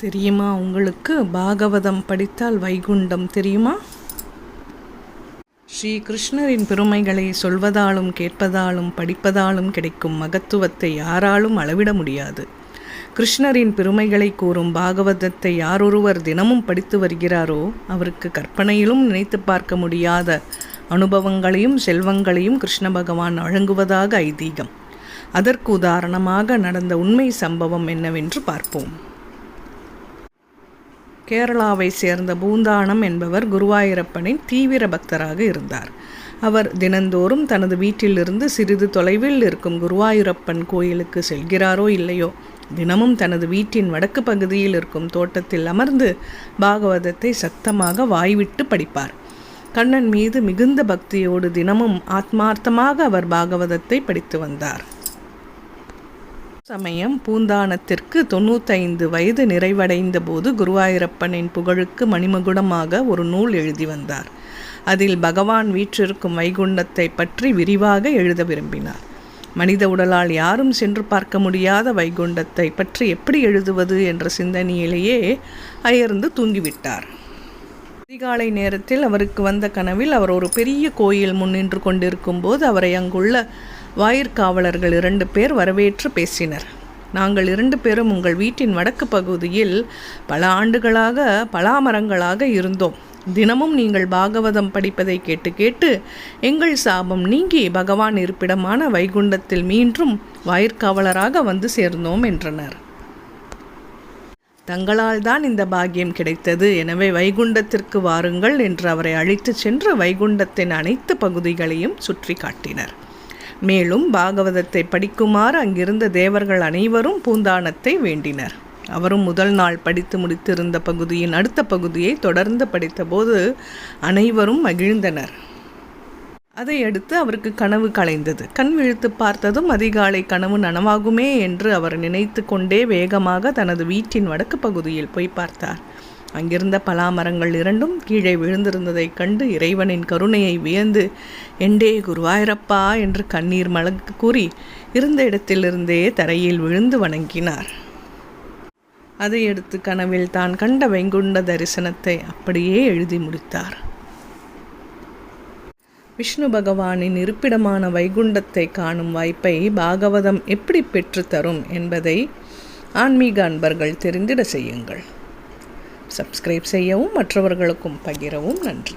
தெரியுமா உங்களுக்கு? பாகவதம் படித்தால் வைகுண்டம் தெரியுமா? ஸ்ரீ கிருஷ்ணரின் பெருமைகளை சொல்வதாலும் கேட்பதாலும் படிப்பதாலும் கிடைக்கும் மகத்துவத்தை யாராலும் அளவிட முடியாது. கிருஷ்ணரின் பெருமைகளை கூறும் பாகவதத்தை யாரொருவர் தினமும் படித்து வருகிறாரோ அவருக்கு கற்பனையிலும் நினைத்து பார்க்க முடியாத அனுபவங்களையும் செல்வங்களையும் கிருஷ்ண பகவான் வழங்குவதாக ஐதீகம். அதற்கு உதாரணமாக நடந்த உண்மை சம்பவம் என்னவென்று பார்ப்போம். கேரளாவை சேர்ந்த பூந்தானம் என்பவர் குருவாயூரப்பனின் தீவிர பக்தராக இருந்தார். அவர் தினந்தோறும் தனது வீட்டிலிருந்து சிறிது தொலைவில் இருக்கும் குருவாயூரப்பன் கோயிலுக்கு செல்கிறாரோ இல்லையோ தினமும் தனது வீட்டின் வடக்கு பகுதியில் இருக்கும் தோட்டத்தில் அமர்ந்து பாகவதத்தை சத்தமாக வாய்விட்டு படிப்பார். கண்ணன் மீது மிகுந்த பக்தியோடு தினமும் ஆத்மார்த்தமாக அவர் பாகவதத்தை படித்து வந்தார். சமயம் பூந்தானத்திற்கு தொண்ணூத்தைந்து வயது நிறைவடைந்த போது குருவாயூரப்பனின் புகழுக்கு மணிமகுடமாக ஒரு நூல் எழுதி வந்தார். அதில் பகவான் வீற்றிருக்கும் வைகுண்டத்தை பற்றி விரிவாக எழுத விரும்பினார். மனித உடலால் யாரும் சென்று பார்க்க முடியாத வைகுண்டத்தை பற்றி எப்படி எழுதுவது என்ற சிந்தனையிலேயே அயர்ந்து தூங்கிவிட்டார். அதிகாலை நேரத்தில் அவருக்கு வந்த கனவில் அவர் ஒரு பெரிய கோயில் முன்னின்று கொண்டிருக்கும் போது அவரை அங்குள்ள வாயிற்காவலர்கள் இரண்டு பேர் வரவேற்று பேசினர். நாங்கள் இரண்டு பேரும் உங்கள் வீட்டின் வடக்கு பகுதியில் பல ஆண்டுகளாக பலாமரங்களாக இருந்தோம். தினமும் நீங்கள் பாகவதம் படிப்பதை கேட்டு கேட்டு எங்கள் சாபம் நீங்கி பகவான் இருப்பிடமான வைகுண்டத்தில் மீண்டும் வாயிற்காவலராக வந்து சேர்ந்தோம் என்றனர். தங்களால் தான் இந்த பாக்கியம் கிடைத்தது. எனவே வைகுண்டத்திற்கு வாருங்கள் என்று அவரை அழைத்துச் சென்று வைகுண்டத்தின் அனைத்து பகுதிகளையும் சுற்றி காட்டினர். மேலும் பாகவதத்தை படிக்குமாறு அங்கிருந்த தேவர்கள் அனைவரும் பூந்தானத்தை வேண்டினர். அவரும் முதல் நாள் படித்து முடித்திருந்த பகுதியின் அடுத்த பகுதியை தொடர்ந்து படித்தபோது அனைவரும் மகிழ்ந்தனர். அதையடுத்து அவருக்கு கனவு கலைந்தது. கண் விழித்து பார்த்ததும் அதிகாலை கனவு நனவாகுமே என்று அவர் நினைத்து கொண்டே வேகமாக தனது வீட்டின் வடக்கு பகுதியில் போய் பார்த்தார். அங்கிருந்த பலாமரங்கள் இரண்டும் கீழே விழுந்திருந்ததைக் கண்டு இறைவனின் கருணையை வியந்து எண்டே குருவாயிரப்பா என்று கண்ணீர் மலக்கு கூறி இருந்த இடத்திலிருந்தே தரையில் விழுந்து வணங்கினார். அதையடுத்து கனவில் தான் கண்ட வெங்குண்ட தரிசனத்தை அப்படியே எழுதி முடித்தார். விஷ்ணு பகவானின் இருப்பிடமான வைகுண்டத்தை காணும் வாய்ப்பை பாகவதம் எப்படி பெற்றுத்தரும் என்பதை ஆன்மீக அன்பர்கள் தெரிந்திட செய்யுங்கள். சப்ஸ்கிரைப் செய்யவும் மற்றவர்களுக்கும் பகிரவும் நன்றி.